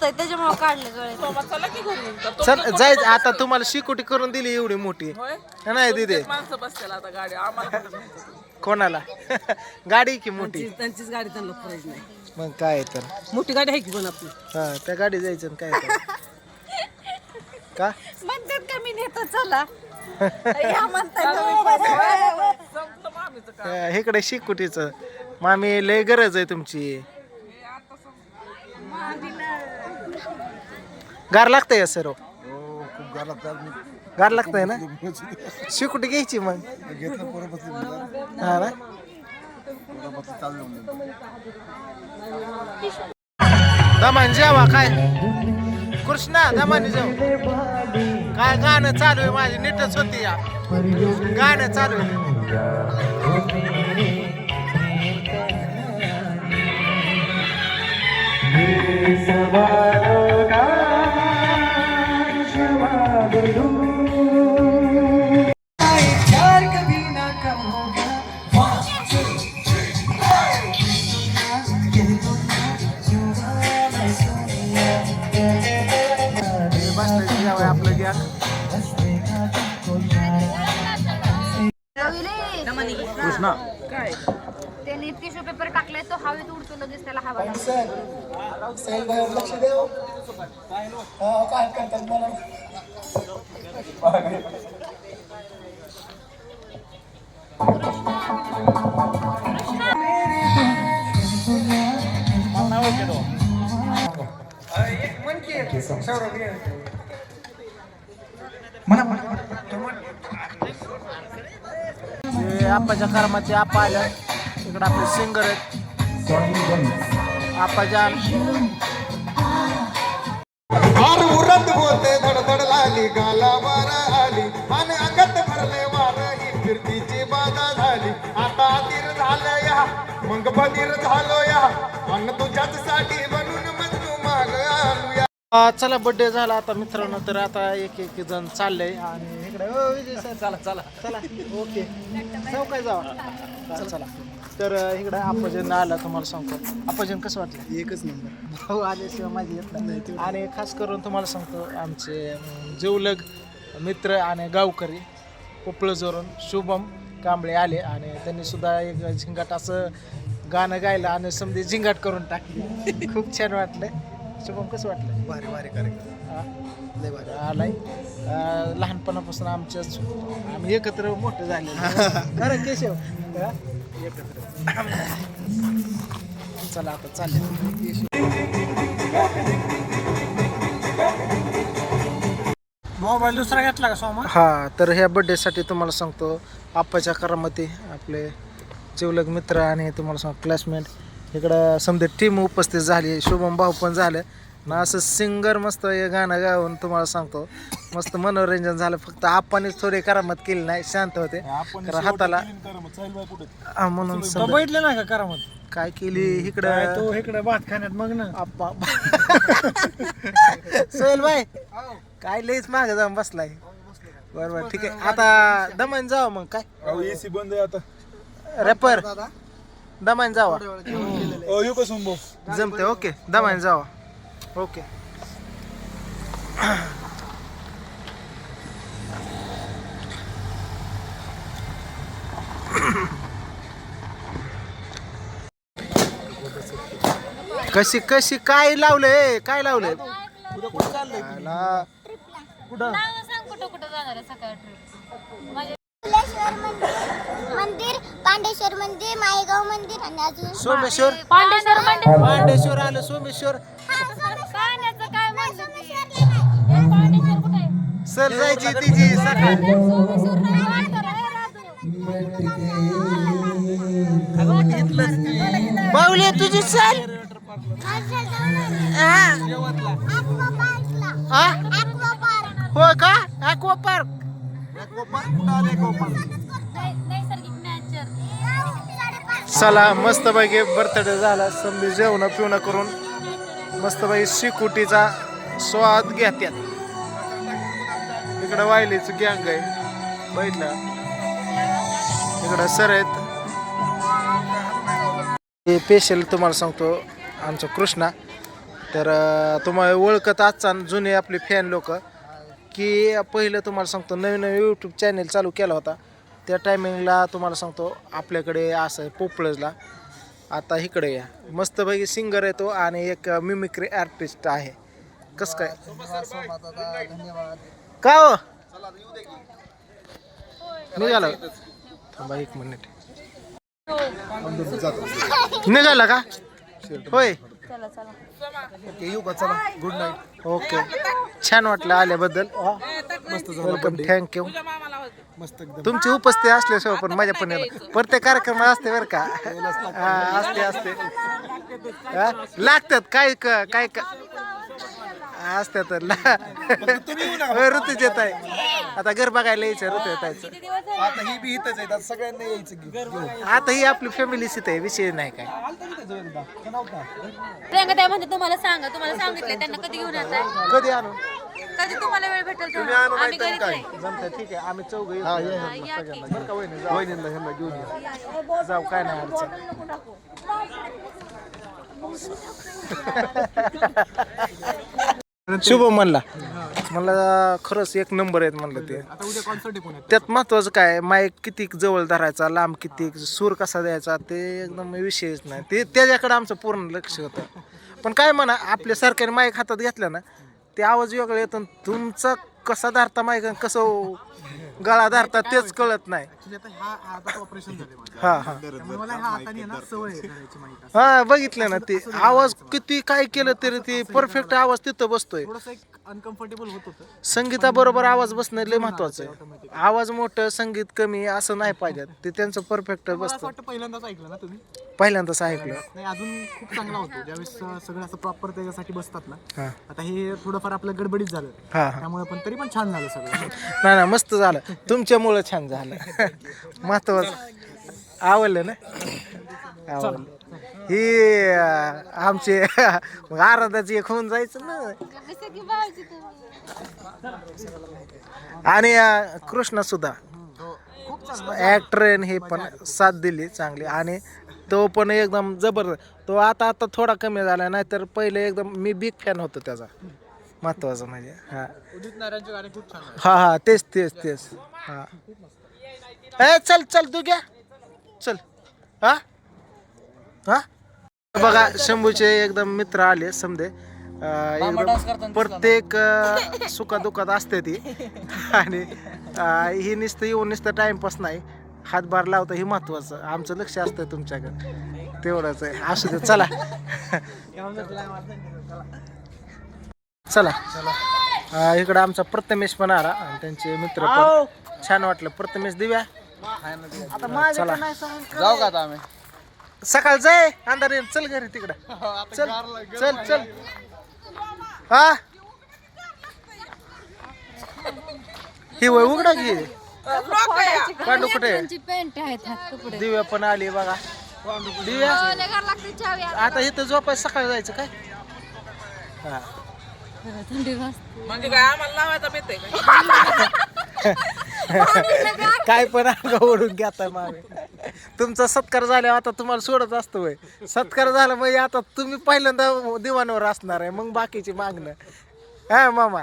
त्याच्यामुळे काढले गळे. बाबा चला की घरी. का तो- चल जायचं. आता तुम्हाला शिकुटी करून दिली एवढी मोठी. होय? नाही दिदे. माणसं बसतील आता गाडी? आम्हाला कुठं न्यायचं? कोणाला? गाडी की मोठी? त्यांचीच गाडी त्यांना नाही. मग काय तर. मोठी गाडी आहे की पण आपली? हा त्या गाडी जायचं आणि काय तर. का? म्हणतात का मी नेतो चला. या म्हणताय संपलं मामीचं काम. अं, इकडे शिकुटीच. मामी लय गरज आहे तुमची. गार लागतंय सर हो खूप गार लागतात गार लागतंय ना? शिकुटी घ्यायची मग? घेतलं पोरं बसली हा ना? पोरं बसली चालू दमान जेवा काय? कृष्णा दमाने जेव. काय गाणं चालू आहे माझी? नीटच होती या. गाणं चालू आहे. कृष्णा. त्याने टिश्यू पेपर टाकलाय तो हवेत उडतो लगेच त्याला हवा हे आपाच्या कर्माचे आप्पा आल्या. इकडं आपले सिंगर आहेत. आपाजान फार उरत होते धडधड लागली गालावर आली. आणि अंगात भरले वार ही फिरतीची बाधा झाली. आता तीर झालं या मग बधीर झालो या. अन्न तुझ्याच साठी बनून चला बर्थडे झाला आता मित्रांनो तर आता एक एक जण चाललंय आणि इकडे ओ, विजय सर चला चला चला. ओके. काय जाऊ चला चला. तर इकडे आप्पाजन आला तुम्हाला सांगतो. आप्पाजन कसं वाटलं? एकच नंबर. भाऊ आल्याशिवाय माझी येत नाही. आणि खास करून तुम्हाला सांगतो आमचे जिवलग मित्र आणि गावकरी उपळजवरून शुभम कांबळे आले आणि त्यांनी सुद्धा एक झिंगाट असं गाणं गायलं आणि समधी झिंगाट करून टाकली. खूप छान वाटलं. शुभम कसं वाटलं. भारी भारी कार्यक्रम. हा? लय भारी. आलाय अं, लहानपणापासून आमच्याच आम्ही एकत्र मोठं झाले खरं केशव. हा? एकत्र. चला आता चालेल. मोबाईल दुसरा घेतला का सोमा? हा तर ह्या बड्डेसाठी तुम्हाला सांगतो आप्पाच्या करामध्ये आपले जिवलग मित्र आणि तुम्हाला सांगतो क्लासमेट इकडं समजा टीम उपस्थित झाली शुभम भाऊ पण झालं. ना असं सिंगर मस्त हे गाणं गाऊन तुम्हाला सांगतो. मस्त मनोरंजन झालं. फक्त आप्पानेच थोडी करामत केली नाही शांत होते. कारण हाताला हा, म्हणून समजा बघितलं नाही का करामत? काय केली इकडं? तो इकडे भात खाण्यात मग ना. आप्पा. सोहेल भाई काय लईच मागे जाऊन बसलाय. बरोबर ठीक आहे. आता दमन जाऊ मग काय? एसी बंद आहे आता. रॅपर दमन जावा. येऊ का जमते ओके. दमन जावा. ओके. कशी कशी काय लावलंय? काय लावलंय. कुठं सांग कुठं कुठं जाणार आहे सकाळ ट्रिप कपिलेश्वर मंदिर मंदिर पांडेश्वर मंदिर माळेगाव मंदिर आणि अजून सोमेश्वर. पांडेश्वर मंदिर. पांडेश्वर आलं सोमेश्वर. पाण्याचं काय म्हणलं कुठे? सर जायची तिची सकाळ. सोमेश्वर नाही वाटतं रे, राजू. बावली तुझी सर? हो. का? ॲक्वा पार्क चला मस्तपैकी बर्थडे झाला. समजी जेवण पिवणं करून मस्तपैकी शिकुटीचा स्वाद घेत्यात. इकडं वायलीच गँग आहे. बैठला इकडं सर आहेत. हे स्पेशल तुम्हाला सांगतो आमचं कृष्णा. तर तुम्हाला ओळखत असताना जुने आपले फॅन लोक की पहिलं तुम्हाला सांगतो नवीन नवीन यूट्यूब चॅनेल चालू केला होता. त्या टायमिंगला तुम्हाला सांगतो आपल्याकडे असं आहे पोपळजला आता इकडे या. मस्तपैकी सिंगर आहे तो आणि एक मिमिक्री आर्टिस्ट आहे. कस काय? का हो? निघाला. थांबा एक मिनिट निघाला का? होय. येऊ का? चला. गुड नाईट ओके छान वाटलं आल्याबद्दल. मस्त वेलकम थँक्यू मस्त एकदम तुमची उपस्थिती असल्याशिवाय पण माझ्या पण येणार. प्रत्येक कार्यक्रमात असते बरं का हा, असते असते हा? लागतात काय क- काय क- असतात ऋतू येत आहे आता घर बघायला यायचं ऋतू येतायचं आता ही बी इथंच आहे आता सगळ्यांना यायचं की घेऊन. आता ही आपली फॅमिलीच इथं आहे विषय नाही काय आलता की त्याचं एकदा? का नव्हता? प्रियंका ताई म्हणते तुम्हाला सांगा तुम्हाला सांगितलंय त्यांना कधी घेऊन येताय कधी आणू कधी तुम्हाला वेळ भेटेल तेव्हा. आम्ही घरीच नाही जमतं ठीक आहे. आम्ही चौघ हा, या की. वहिनीला ह्यांना घेऊन या. जाऊ काय नाही अडचण शुभ म्हणला. मला खरंच एक नंबर आहेत म्हणलं ते. आता उद्या कॉन्सर्ट आहे पुण्यात. त्यात महत्वाचं काय माईक किती जवळ धरायचा लांब किती सूर कसा द्यायचा ते एकदम विषयच नाही. ते त्याच्याकडे आमचं पूर्ण लक्ष होतं. पण काय म्हणा आपल्या सरकारी माईक हातात घेतला ना ते आवाज वेगळा येतो आणि तुमचा कसा धरता आणि कसं गळा धरता तेच कळत नाही. Actually आता हा हातात ऑपरेशन झाले माझं. हा हा. त्यामुळे मला ह्या हाताने आहे ना सवय आहे करायची माहिती हा बघितलं ना ते. आवाज किती काय केलं तरी ते परफेक्ट आवाज तिथं बसतोय. थोडंसं एक अनकम्फर्टेबल होत होतं. संगीताबरोबर आवाज बसणं लय महत्वाचं आहे. आवाज मोठं संगीत कमी असं नाही पाहिजे. ते त्यांचं परफेक्ट मला असं बसतं. वाटतं पहिल्यांदाच ऐकलं ना तुम्ही? पहिल्यांदाच ऐकलं. नाही अजून खूप चांगला होतो. ज्यावेळेस सगळं असं प्रॉपर त्याच्यासाठी बसतात ना हा. आता हे थोडंफार आपलं गडबडीत झालं. हा हा. त्यामुळे पण तरी पण छान झालं सगळं. नाही ना मस्त झालं. तुमच्यामुळं छान झालं. महत्वाचं. आवडलं ना? आवडलं. ही आमचे आराधाची एक होऊन जायचं ना. आणि कृष्णा सुद्धा. ऍक्टर हे पण साथ दिली चांगली. आणि तो पण एकदम जबरदस्त. तो आता आता थोडा कमी झाला नाही तर पहिले एकदम मी बिग फॅन होतो त्याचा. महत्वाचं म्हणजे हा. हा हा. तेच तेच तेच. हा. ए चल चल तू घ्या चल. हा? हा? बघा शंभूचे एकदम मित्र आले समजे एकदम प्रत्येक सुखादुखात असते ती. आणि ही नुसतं येऊन नुसतं टाइमपास नाही. हातभार लावतं हे महत्वाचं. आमचं लक्ष असतं तुमच्याकडे. तेवढंच आहे. असू दे चला. चला. अं, इकडं आमचा प्रथमेश पण आला आणि त्यांचे मित्र पण. छान वाटलं. प्रथमेश दिव्या. चला. जाऊ का आता आम्ही? सकाळ जाय अंधार येईल. चल घरी तिकडं. चल चल चल. हा? ही वय उघडा की? पांडू कुठे? आहे? पेंट आहेत हात कपडे दिव्या पण आली बघा. दिव्या? आता इथं झोपाय सकाळी जायचं काय? हा. म्हणजे काय आम्हाला लावायचा बेत काय पण अंगा ओढून घेताय मागे. तुमचा सत्कार झाल्यावर आता तुम्हाला सोडत असतो वय. सत्कार झाला म्हणजे आता तुम्ही पहिल्यांदा दिवाणावर असणार आहे मग बाकीची मागणं. हा मामा.